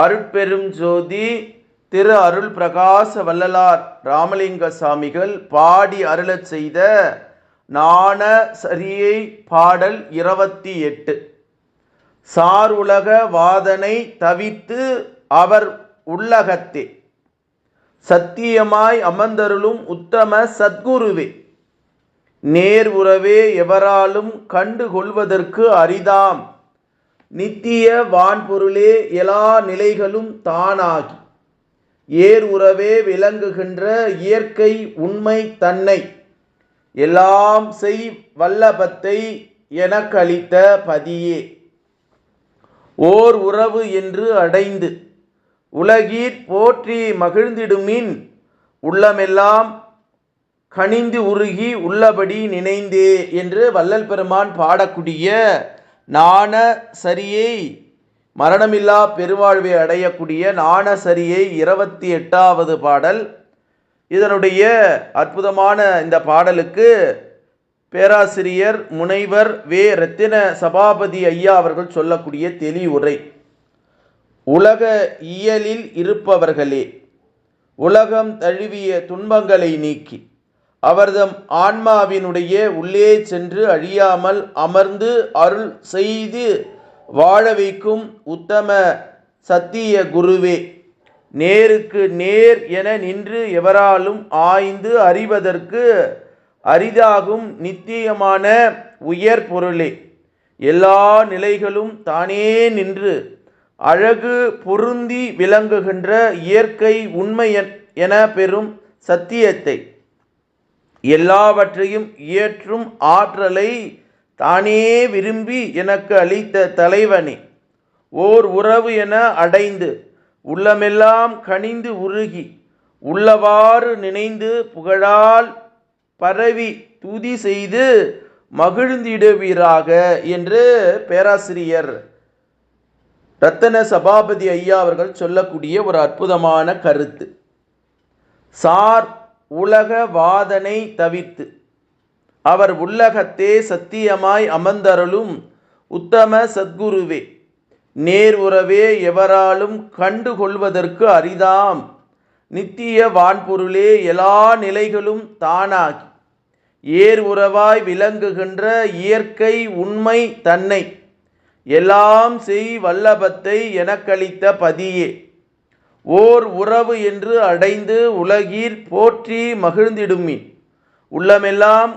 அருட்பெரும் ஜோதி திரு அருள் பிரகாச வள்ளலார் ராமலிங்க சாமிகள் பாடி அருளச் செய்த நாண சரியை பாடல் இருபத்தி எட்டு. சார் உலக வாதனை தவித்து அவர் உள்ளகத்தே. சத்தியமாய் அமர்ந்தருளும் உத்தம சத்குருவே. நேர் உறவே எவராலும் கண்டு கொள்வதற்கு அரிதாம். நித்திய வான்பொருளே எல்லா நிலைகளும் தானாகி ஏர் உறவே விளங்குகின்ற இயற்கை உண்மை தன்னை எல்லாம் செய் வல்லபத்தை எனக்களித்த பதியே. ஓர் உறவு என்று அடைந்து உலகீர் போற்றி மகிழ்ந்திடுமின் உள்ளமெல்லாம் கனிந்து உருகி உள்ளபடி நினைந்தே என்று வள்ளல் பெருமான் பாடக்கூடிய நாண சரியை மரணமில்லா பெருவாழ்வை அடையக்கூடிய நாண சரியை இருபத்தி எட்டாவது பாடல். இதனுடைய அற்புதமான இந்த பாடலுக்கு பேராசிரியர் முனைவர் வே. ரத்தின சபாபதி ஐயா அவர்கள் சொல்லக்கூடிய தெளிவுரை. உலக இயலில் இருப்பவர்களே உலகம் தழுவிய துன்பங்களை நீக்கி. அவர்தம் ஆன்மாவினுடைய உள்ளே சென்று அழியாமல் அமர்ந்து அருள் செய்து வாழ வைக்கும் உத்தம சத்திய குருவே நேருக்கு நேர் என நின்று எவராலும் ஆய்ந்து அறிவதற்கு அரிதாகும் நித்தியமான உயர் பொருளே. எல்லா நிலைகளும் தானே நின்று அழகு பொருந்தி விளங்குகின்ற இயற்கை உண்மை என பெறும் சத்தியத்தை. எல்லாவற்றையும் இயற்றும் ஆற்றலை தானே விரும்பி எனக்கு அளித்த தலைவனே. ஓர் உறவு என அடைந்து உள்ளமெல்லாம் கனிந்து உருகி உள்ளவாறு நினைந்து புகழால் பரவி துதி செய்து மகிழ்ந்திடுவீராக என்று பேராசிரியர் ரத்தன சபாபதி ஐயா அவர்கள் சொல்லக்கூடிய ஒரு அற்புதமான கருத்து. சார் உலக வாதனை தவித்து அவர் உள்ளகத்தே சத்தியமாய் அமர்ந்தருளும் உத்தம சத்குருவே நேர் உறவே எவராலும் கண்டு கொள்வதற்கு அரிதாம். நித்திய வான்பொருளே எல்லா நிலைகளும் தானாகி ஏர் உறவாய் விளங்குகின்ற இயற்கை உண்மை தன்னை எல்லாம் செய் வல்லபத்தை எனக்களித்த பதியே. ஓர் உறவு என்று அடைந்து உலகீர் போற்றி மகிழ்ந்திடுமின் உள்ளமெல்லாம்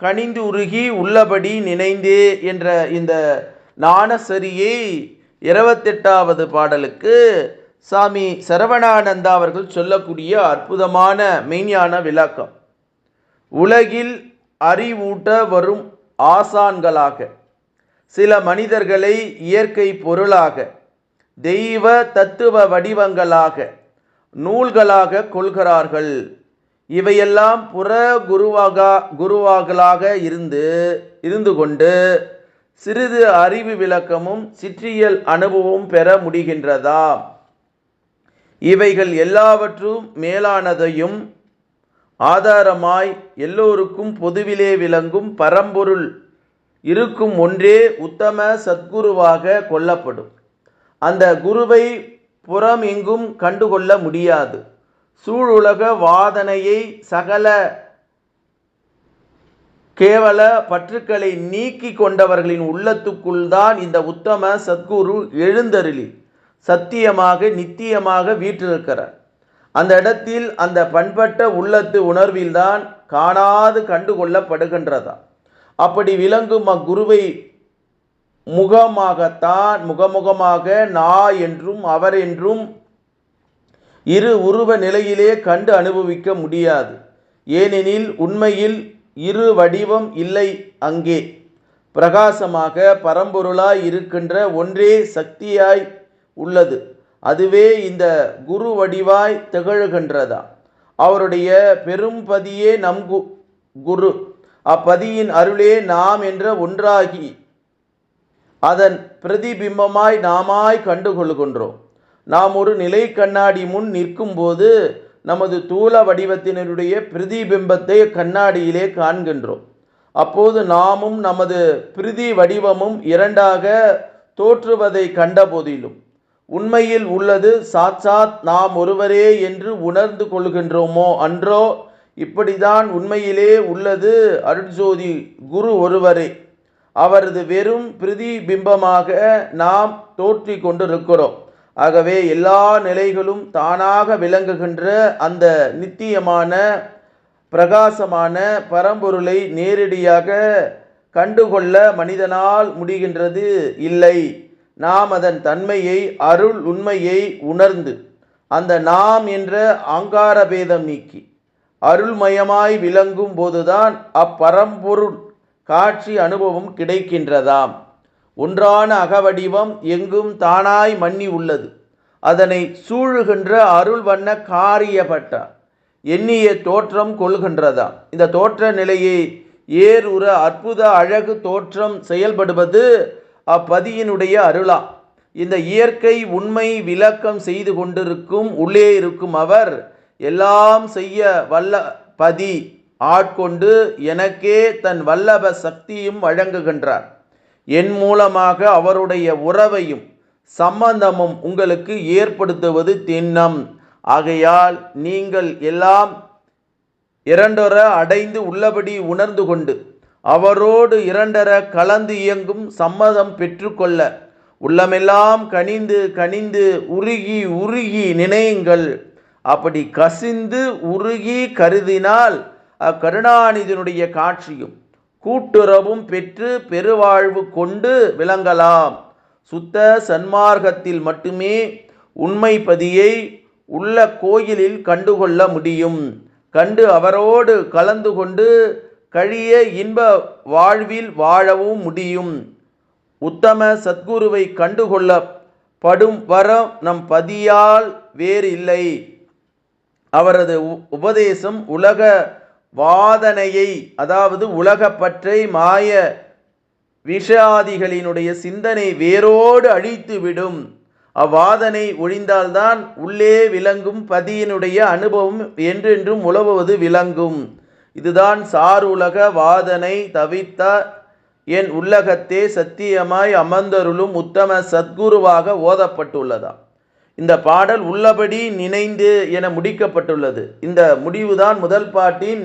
கனிந்து உருகி உள்ளபடி நினைந்தே என்ற இந்த நாணசரியை இருபத்தெட்டாவது பாடலுக்கு சாமி சரவணானந்தா அவர்கள் சொல்லக்கூடிய அற்புதமான மெய்ஞான விளக்கம். உலகில் அறிவூட்ட வரும் ஆசான்களாக சில மனிதர்களை இயற்கை பொருளாக தெய்வ தத்துவ வடிவங்களாக நூல்களாக கொள்கிறார்கள். இவையெல்லாம் புற குருவாக குருவாகளாக இருந்து இருந்து கொண்டு சிறிது அறிவு விளக்கமும் சிற்றியல் அனுபவம் பெற முடிகின்றதா? இவைகள் எல்லாவற்றும் மேலானதையும் ஆதாரமாய் எல்லோருக்கும் பொதுவிலே விளங்கும் பரம்பொருள் இருக்கும் ஒன்றே உத்தம சத்குருவாக கொள்ளப்படும். அந்த குருவை புறம் எங்கும் கண்டுகொள்ள முடியாது. சூழுலக வாதனையை சகல கேவல பற்றுக்களை நீக்கி கொண்டவர்களின் உள்ளத்துக்குள் தான் இந்த உத்தம சத்குரு எழுந்தருளி சத்தியமாக நித்தியமாக வீற்றிருக்கிறார். அந்த இடத்தில் அந்த பண்பட்ட உள்ளத்து உணர்வில்தான் காணாது கண்டுகொள்ளப்படுகின்றதா. அப்படி விளங்கும் அக்குருவை முகமாகத்தான் முகமுகமாக நா என்றும் அவர் என்றும் இரு உருவ நிலையிலே கண்டு அனுபவிக்க முடியாது. ஏனெனில் உண்மையில் இரு வடிவம் இல்லை அங்கே. பிரகாசமாக பரம்பொருளாய் இருக்கின்ற ஒன்றே சக்தியாய் உள்ளது. அதுவே இந்த குரு வடிவாய் திகழ்கின்றதா? அவருடைய பெரும்பதியே நம் குரு. அப்பதியின் அருளே நாம் என்ற ஒன்றாகி அதன் பிரதிபிம்பமாய் நாமாய் கண்டுகொள்கின்றோம் நாம் ஒரு நிலை கண்ணாடி முன் நிற்கும்போது நமது தூல வடிவத்தினருடைய பிரதிபிம்பத்தை கண்ணாடியிலே காண்கின்றோம். அப்போது நாமும் நமது பிரதி வடிவமும் இரண்டாக தோற்றுவதை கண்டபோதிலும். உண்மையில் உள்ளது சாட்சாத் நாம் ஒருவரே என்று உணர்ந்து கொள்கின்றோமோ அன்றோ? இப்படிதான் உண்மையிலே உள்ளது அருட்ஜோதி குரு ஒருவரே. அவரது வெறும் பிரதிபிம்பமாக நாம் தோற்றி கொண்டிருக்கிறோம். ஆகவே எல்லா நிலைகளும் தானாக விளங்குகின்ற அந்த நித்தியமான பிரகாசமான பரம்பொருளை நேரடியாக கண்டுகொள்ள மனிதனால் முடிகின்றது இல்லை. நாம் அதன் தன்மையை அருள் உண்மையை உணர்ந்து அந்த நாம் என்ற ஆங்கார பேதம் நீக்கி அருள்மயமாய் விளங்கும் போதுதான் அப்பரம்பொருள் காட்சி அனுபவம் கிடைக்கின்றதாம். ஒன்றான அகவடிவம் எங்கும் தானாய் மன்னி உள்ளது. அதனை சூழுகின்ற அருள் வண்ண காரியப்பட்ட எண்ணிய தோற்றம் கொள்கின்றதாம். இந்த தோற்ற நிலையை ஏறுற அற்புத அழகு தோற்றம் செயல்படுவது அப்பதியினுடைய அருளா. இந்த இயற்கை உண்மை விளக்கம் செய்து கொண்டிருக்கும் உள்ளே இருக்கும் அவர் எல்லாம் செய்ய வல்ல பதி ஆட்கொண்டு எனக்கே தன் வல்லப சக்தியும் வழங்குகின்றார். என் மூலமாக அவருடைய உறவையும் சம்பந்தமும் உங்களுக்கு ஏற்படுத்துவது திண்ணம். ஆகையால் நீங்கள் எல்லாம் இரண்டர அடைந்து உள்ளபடி உணர்ந்து கொண்டு அவரோடு இரண்டர கலந்து இயங்கும் சம்மதம் பெற்றுக்கொள்ள உள்ளமெல்லாம் கனிந்து கனிந்து உருகி உருகி நினையுங்கள். அப்படி கசிந்து உருகி கருதினால் அக்கருணாநிதியினுடைய காட்சியும் கூட்டுறவும் பெற்று பெருவாழ்வு கொண்டு விளங்கலாம். சுத்த சன்மார்க்கத்தில் மட்டுமே உண்மைப்பதியை உள்ள கோயிலில் கண்டுகொள்ள முடியும். கண்டு அவரோடு கலந்து கொண்டு கழிய இன்ப வாழ்வில் வாழவும் முடியும். உத்தம சத்குருவை கண்டுகொள்ளப்படும் வரம் நம் பதியால் வேறு இல்லை அவரது உ- உபதேசம் உலக வாதனையை அதாவது உலகப்பற்றை மாய விஷாதிகளினுடைய சிந்தனை வேரோடு அழித்துவிடும். அவ்வாதனை ஒழிந்தால்தான் உள்ளே விளங்கும் பதியினுடைய அனுபவம் என்றென்றும் உழவுவது விளங்கும். இதுதான் சார் உலக வாதனை தவித்த என் உள்ளகத்தே சத்தியமாய் அமர்ந்தருளும் உத்தம சத்குருவாக ஓதப்பட்டுள்ளதாம் இந்த பாடல் உள்ளபடி நினைந்து என முடிக்கப்பட்டுள்ளது. இந்த முடிவுதான் முதல் பாட்டின்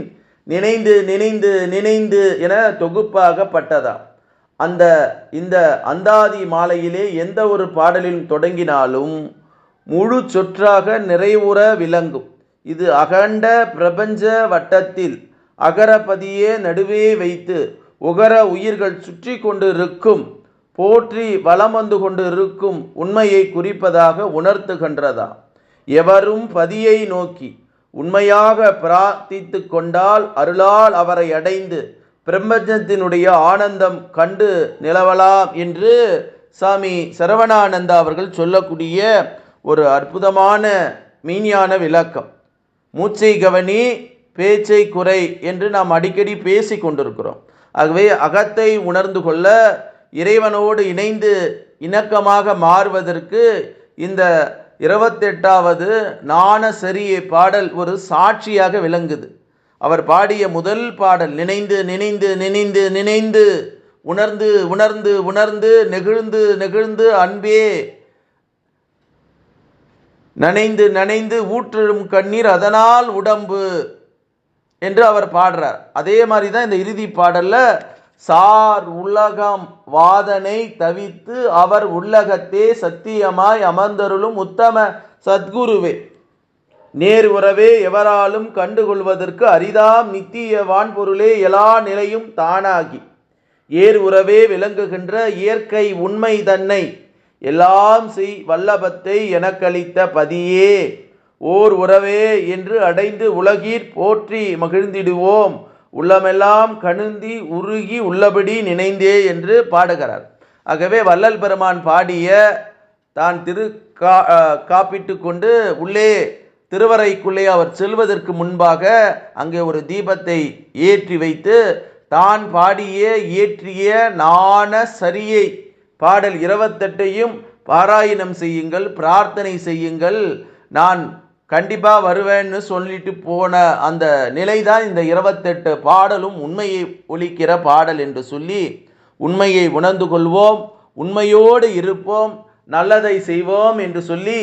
நினைந்து நினைந்து நினைந்து என தொகுப்பாகப்பட்டதாம் அந்த இந்த அந்தாதி மாலையிலே எந்த ஒரு பாடலில் தொடங்கினாலும் முழு சொற்றாக நிறைவுற விளங்கும். இது அகண்ட பிரபஞ்ச வட்டத்தில் அகரபதியே நடுவே வைத்து உகர உயிர்கள் சுற்றி கொண்டு இருக்கும் போற்றி வலம் வந்து கொண்டு இருக்கும் உண்மையை குறிப்பதாக உணர்த்துகின்றதா? எவரும் பதியை நோக்கி உண்மையாக பிரார்த்தித்து கொண்டால் அருளால் அவரை அடைந்து பிரபஞ்சத்தினுடைய ஆனந்தம் கண்டு நிலவலாம் என்று சாமி சரவணானந்தா அவர்கள் சொல்லக்கூடிய ஒரு அற்புதமான மீனியான விளக்கம். மூச்சை கவனி பேச்சை குறை என்று நாம் அடிக்கடி பேசி கொண்டிருக்கிறோம். ஆகவே அகத்தை உணர்ந்து கொள்ள இறைவனோடு இணைந்து இணக்கமாக மாறுவதற்கு இந்த இருபத்தெட்டாவது நாண சரிய பாடல் ஒரு சாட்சியாக விளங்குது. அவர் பாடிய முதல் பாடல் நினைந்து நினைந்து நினைந்து நினைந்து உணர்ந்து உணர்ந்து உணர்ந்து நெகிழ்ந்து நெகிழ்ந்து அன்பே. நனைந்து நனைந்து ஊற்றிடும் கண்ணீர் அதனால் உடம்பு என்று அவர் பாடுறார். அதே மாதிரி தான் இந்த இறுதி பாடலில் சார் உலகம் வாதனை தவித்து அவர் உள்ளகத்தே சத்தியமாய் அமர்ந்தருளும் உத்தம சத்குருவே. நேர் உறவே எவராலும் கண்டுகொள்வதற்கு அரிதாம் நித்திய வான்பொருளே எல்லா நிலையும் தானாகி. ஏர் உறவே விளங்குகின்ற இயற்கை உண்மை தன்னை எல்லாம் செய் வல்லபத்தை எனக்களித்த பதியே. ஓர் உறவே என்று அடைந்து உலகீர் போற்றி மகிழ்ந்திடுவோம். உள்ளமெல்லாம் கணுந்தி உருகி உள்ளபடி நினைந்தே என்று பாடுகிறார். ஆகவே வள்ளல் பெருமான் பாடிய தான் திரு கா காப்பிட்டு கொண்டு உள்ளே திருவரைக்குள்ளே அவர் செல்வதற்கு முன்பாக அங்கே ஒரு தீபத்தை ஏற்றி வைத்து தான் பாடிய இயற்றிய நாண சரியை பாடல் இருபத்தெட்டையும் பாராயணம் செய்யுங்கள் பிரார்த்தனை செய்யுங்கள். நான் கண்டிப்பாக வருவேன்னு சொல்லிட்டு போன அந்த நிலை தான் இந்த இருபத்தெட்டு பாடலும் உண்மையை ஒழிக்கிற பாடல் என்று சொல்லி உண்மையை உணர்ந்து கொள்வோம் உண்மையோடு இருப்போம் நல்லதை செய்வோம் என்று சொல்லி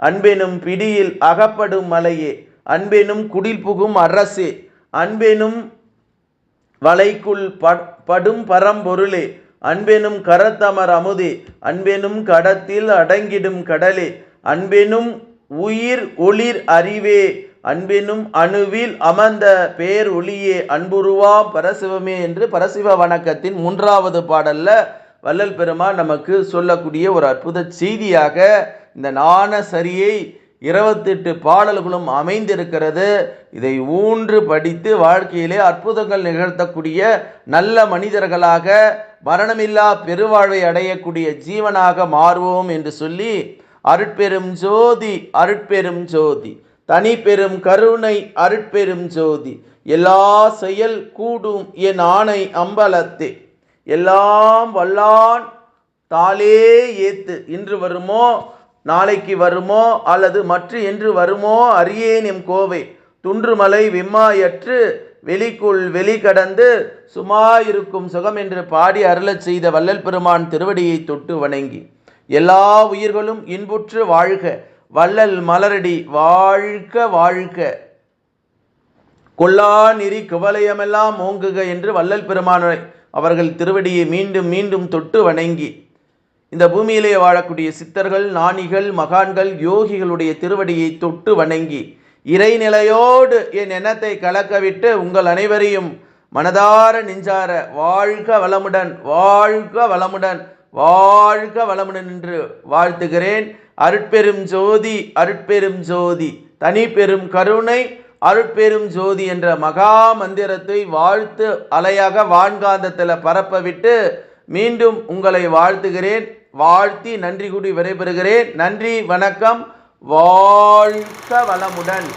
அன்பெனும் பிடியில் அகப்படும் மலையே அன்பெனும் குடில் புகும் அரசே அன்பெனும் வலைக்குள் படும் பரம்பொருளே அன்பெனும் கரத்தமர் அமுதே அன்பெனும் கடத்தில் அடங்கிடும் கடலே அன்பெனும் உயிர் ஒளிர் அறிவே. அன்பினும் அணுவில் அமர்ந்த பேர் ஒளியே அன்புருவா பரசிவமே என்று பரசிவ வணக்கத்தின் மூன்றாவது பாடல்ல வள்ளல் பெருமான் நமக்கு சொல்லக்கூடிய ஒரு அற்புத செய்தியாக இந்த நாண சரியை இருபத்தெட்டு பாடல்களும் அமைந்திருக்கிறது. இதை ஊன்று படித்து வாழ்க்கையிலே அற்புதங்கள் நிகழ்த்தக்கூடிய நல்ல மனிதர்களாக மரணமில்லா பெருவாழ்வை அடையக்கூடிய ஜீவனாக மாறுவோம் என்று சொல்லி அருட்பெரும் ஜோதி அருட்பெரும் ஜோதி. தனி பெரும் கருணை அருட்பெரும் ஜோதி. எல்லா செயல் கூடும் என் ஆணை அம்பலத்தே. எல்லாம் வல்லான் தாளே ஏத்து. இன்று வருமோ நாளைக்கு வருமோ அல்லது மற்ற என்று வருமோ அறியேன் எம் கோவை. துன்றுமலை விம்மாயற்று வெளிக்குள் வெளி கடந்து சுமாயிருக்கும் சுகம் என்று பாடி அருளச் செய்த வள்ளல் பெருமான் திருவடியை தொட்டு வணங்கி. எல்லா உயிர்களும் இன்புற்று வாழ்க. வள்ளல் மலரடி வாழ்க வாழ்க. கொல்லா நெறி குவலயமெல்லாம் ஓங்குக என்று வள்ளல் பெருமானை அவர்கள் திருவடியை மீண்டும் மீண்டும் தொட்டு வணங்கி இந்த பூமியிலே வாழக்கூடிய சித்தர்கள் நாணிகள் மகான்கள் யோகிகளுடைய திருவடியை தொட்டு வணங்கி இறைநிலையோடு என் எண்ணத்தை கலக்கவிட்டு உங்கள் அனைவரையும் மனதார நெஞ்சார வாழ்க வளமுடன் வாழ்க வளமுடன். வாழ்க வளமுடன் என்று வாழ்த்துகிறேன். அருட்பெரும் ஜோதி அருட்பெரும் ஜோதி தனி பெரும் கருணை அருட்பெரும் ஜோதி என்ற மகா மந்திரத்தை வாழ்த்து அலையாக வான்காந்தத்தில் பரப்ப விட்டு மீண்டும் உங்களை வாழ்த்துகிறேன். வாழ்த்தி நன்றி கூடி விடைபெறுகிறேன். நன்றி வணக்கம். வாழ்த்த வளமுடன்.